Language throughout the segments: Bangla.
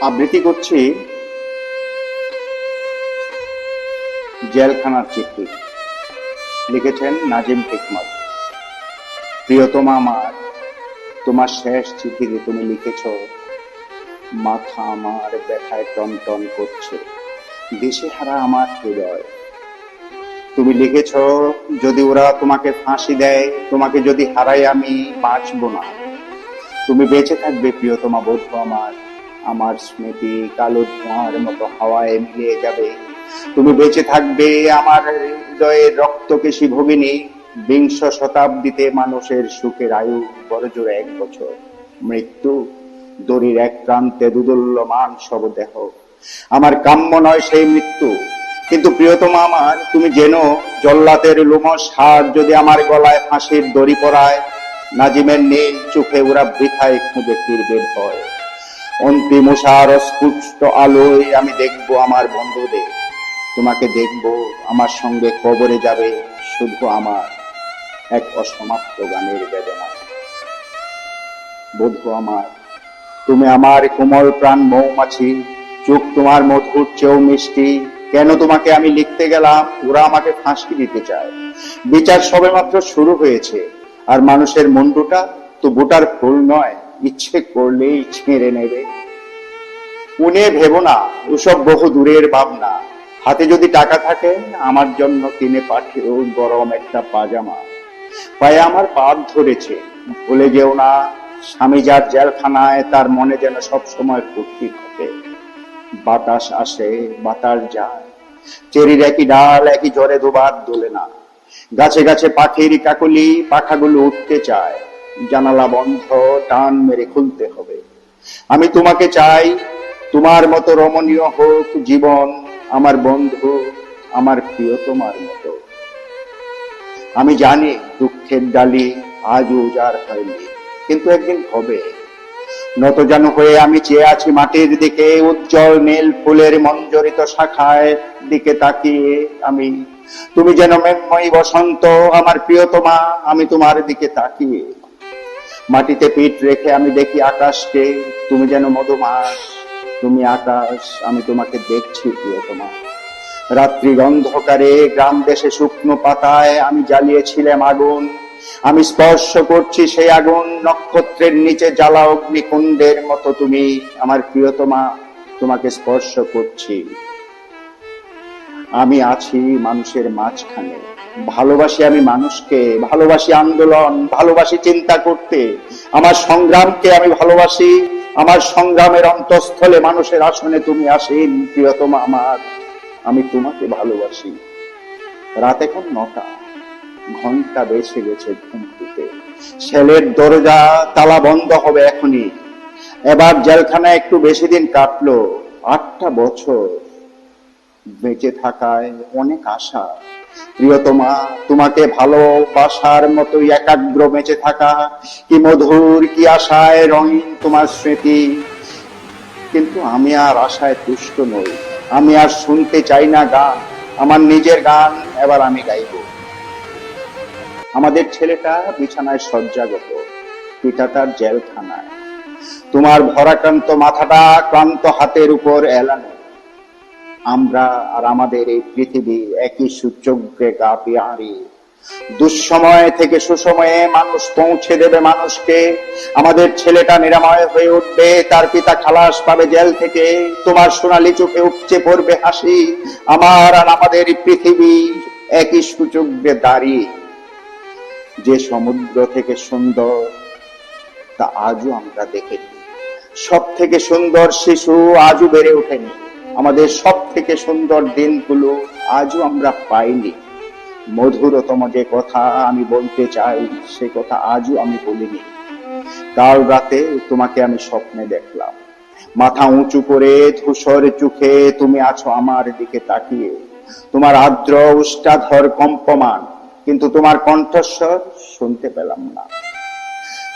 আবৃত্তি করছি জেলখানার চিঠি। লিখেছেন নাজিম হিকমত। প্রিয়তমা আমার, তোমার শেষ চিঠিতে তুমি লিখেছ, মাথা আমার ব্যথায় টন টন করছে, দিশেহারা আমার হৃদয়। তুমি লিখেছ, যদি ওরা তোমাকে ফাঁসি দেয়, তোমাকে যদি হারাই আমি বাঁচব না। তুমি বেঁচে থাকবে প্রিয়তমা বধূ আমার আমার স্মৃতি কালো ধোঁয়ার মতো হাওয়ায় মিলিয়ে যাবে। তুমি বেঁচে থাকবে আমার হৃদয়ের রক্তকেশী ভগিনী। বিংশ শতাব্দীতে মানুষের সুখের আয়ু বড়জোর এক বছর। মৃত্যু, দড়ির এক প্রান্তে দুদুল্যমান সব দেহ। আমার কাম্য নয় সেই মৃত্যু। কিন্তু প্রিয়তমা আমার, তুমি যেন জল্লাতের লোমস হার যদি আমার গলায় ফাঁসির দড়ি পরায়, নাজিমের নীল চোখে ওরা বৃথায় খুঁজে ফিরবে ভয়। অন্তিম উষার আলোয় আমি দেখব আমার বন্ধুদের। তোমাকে দেখব, আমার সঙ্গে কবরে যাবে শুধু আমার এক অসমাপ্ত গানের বেদনা। বধু আমার, তুমি আমার কোমল প্রাণ মৌমাছি, চোখ তোমার মধুর চেয়েও মিষ্টি। কেন তোমাকে আমি লিখতে গেলাম? ওরা আমাকে ফাঁসি দিতে চায়। বিচার সবেমাত্র শুরু হয়েছে, আর মানুষের মুন্ডুটা তো বুটার ফুল নয়। ইচ্ছে করলেই ছেড়ে নেবে। উনে ভেবো না, ওসব বহু দূরের ভাবনা। হাতে যদি টাকা থাকে, আমার জন্য কিনে পাঠিও গরম একটা পাজামা। পায়ে আমার পাপ ধরেছে। ভুলে যেও না, স্বামী যার জেলখানায়, তার মনে যেন সব সময় ফুর্তি থাকে বাতাস আসে, বাতাস যায়। চেরির একই ডাল, একই জ্বরে দুবার দোলে না। গাছে গাছে পাখির কাকলি, পাখাগুলো উঠতে চায়। জানালা বন্ধ, টান মেরে খুলতে হবে। আমি তোমাকে চাই, তোমার মতো রমণীয় হোক জীবন আমার বন্ধু, আমার প্রিয় তোমার মতো। আমি জানি দুঃখের ডালি আজ উজাড় হয়নি, কিন্তু একদিন হবে। নত যেন হয়ে আমি চেয়ে আছি মাটির দিকে, উজ্জ্বল নীল ফুলের মঞ্জরিত শাখায় দিকে তাকিয়ে আমি। তুমি যেন মেঘময়ী বসন্ত, আমার প্রিয়তমা, আমি তোমার দিকে তাকিয়ে। মাটিতে পিঠ রেখে আমি দেখি আকাশকে, তুমি যেন মধুমাস তুমি আকাশ, আমি তোমাকে দেখছি প্রিয়তমা রাত্রি অন্ধকারে গ্রাম দেশে শুকনো পাতায় আমি জ্বালিয়েছিলাম আগুন। আমি স্পর্শ করছি সেই আগুন, নক্ষত্রের নিচে জ্বালা অগ্নিকুণ্ডের মতো তুমি, আমার প্রিয়তমা তোমাকে স্পর্শ করছি। আমি আছি মানুষের মাঝখানে। ভালোবাসি আমি মানুষকে, ভালোবাসি আন্দোলন, ভালোবাসি চিন্তা করতে। আমার সংগ্রামকে আমি ভালোবাসি, আমার সংগ্রামের অন্তঃস্থলে মানুষের আসনে তুমি আসেন, প্রিয়তমা আমার, আমি তোমাকে ভালোবাসি। রাত এখন নটা, ঘণ্টা বেছে গেছে ঘুমটিতে সেলের দরজা, তালা বন্ধ হবে এখনই। এবার জেলখানায় একটু বেশি দিন কাটলো। আটটা বছর বেঁচে থাকায় অনেক আশা। প্রিয়তমা, তোমাকে ভালোবাসার মতো একাগ্র বেঁচে থাকা, কি মধুর, কি আশায় রঙিন তোমার স্মৃতি। কিন্তু আমি আর আশায় তুষ্ট নই, আমি আর শুনতে চাই না গান, আমার নিজের গান এবার আমি গাইব। আমাদের ছেলেটা বিছানায় শয্যাগত, পিতা তার জেলখানায়। তোমার ভরাক্রান্ত মাথাটা ক্লান্ত হাতের উপর এলানো আমরা আর আমাদের এই পৃথিবী একই সূচগ্রে গা পিয়ারি দুঃসময় থেকে সুসময়ে মানুষ পৌঁছে দেবে মানুষকে। আমাদের ছেলেটা নিরাময় হয়ে উঠবে, তার পিতা খালাস পাবে জেল থেকে। তোমার সোনালি চোখে উপচে পড়বে হাসি। আমার আর আমাদের পৃথিবী একই সূচগ্রে দাঁড়িয়ে। যে সমুদ্র থেকে সুন্দর, তা আজও আমরা দেখেনি। সব থেকে সুন্দর শিশু আজও বেড়ে ওঠেনি। আমাদের সব থেকে সুন্দর দিনগুলো আজও আমরা পাইনি। মধুরতম যে কথা আমি বলতে চাই, সে কথা আজও আমি বলিনি। কাল রাতে তোমাকে আমি স্বপ্নে দেখলাম। মাথা উঁচু করে ধূসর চোখে তুমি আছো আমার দিকে তাকিয়ে। তোমার আর্দ্র উষ্টাধর কম্পমান, কিন্তু তোমার কণ্ঠস্বর শুনতে পেলাম না।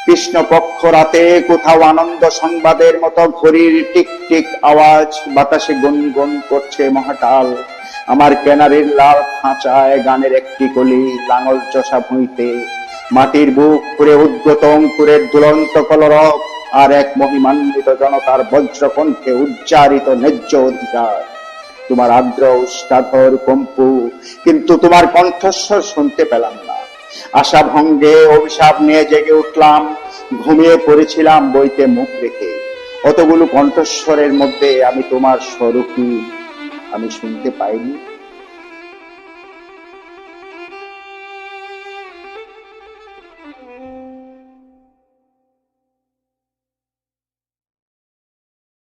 কৃষ্ণপক্ষ রাতে কোথাও আনন্দ সংবাদের মতো ঘড়ির টিক টিক আওয়াজ, বাতাসে গুনগুন করছে মহাটাল আমার কেনারের লাল খাঁচায় গানের একটি কলি লাঙল চষা ভুঁইতে। মাটির বুক করে উদ্গত অঙ্কুরের দুলন্ত কলরব আর এক মহিমান্বিত জনতার বজ্রকণ্ঠে উচ্চারিত ন্যায্য অধিকার। তোমার আর্দ্র উষ্টাধর কম্পু, কিন্তু তোমার কণ্ঠস্বর শুনতে পেলাম না। আশা ভঙ্গে অভিশাপ নিয়ে জেগে উঠলাম, ঘুমিয়ে পড়েছিলাম বইতে মুখ রেখে। অতগুলো কণ্ঠস্বরের মধ্যে আমি তোমার স্বরূপী আমি শুনতে পাইনি।